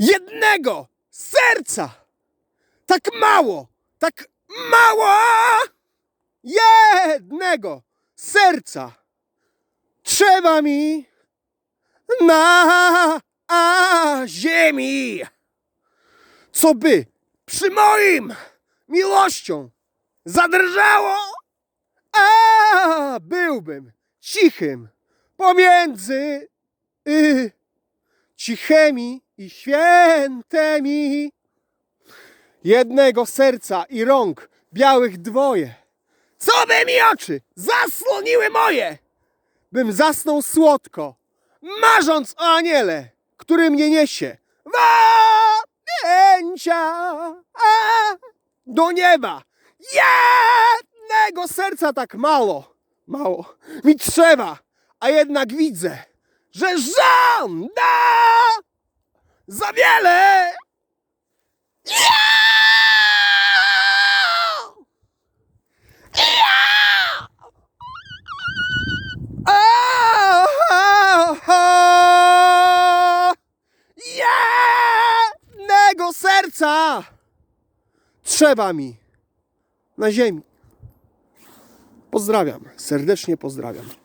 jednego serca. Tak mało, tak mało jednego serca trzeba mi na ziemi, co by przy moim miłością zadrżało, a byłbym cichym pomiędzy y, cichymi i świętymi. Jednego serca i rąk białych dwoje. Co by mi oczy zasłoniły moje, bym zasnął słodko, marząc o aniele, który mnie niesie w do nieba. Jednego serca tak mało, mało mi trzeba, a jednak widzę, że żąda za wiele. Jednego serca trzeba mi na ziemi. Pozdrawiam, serdecznie pozdrawiam.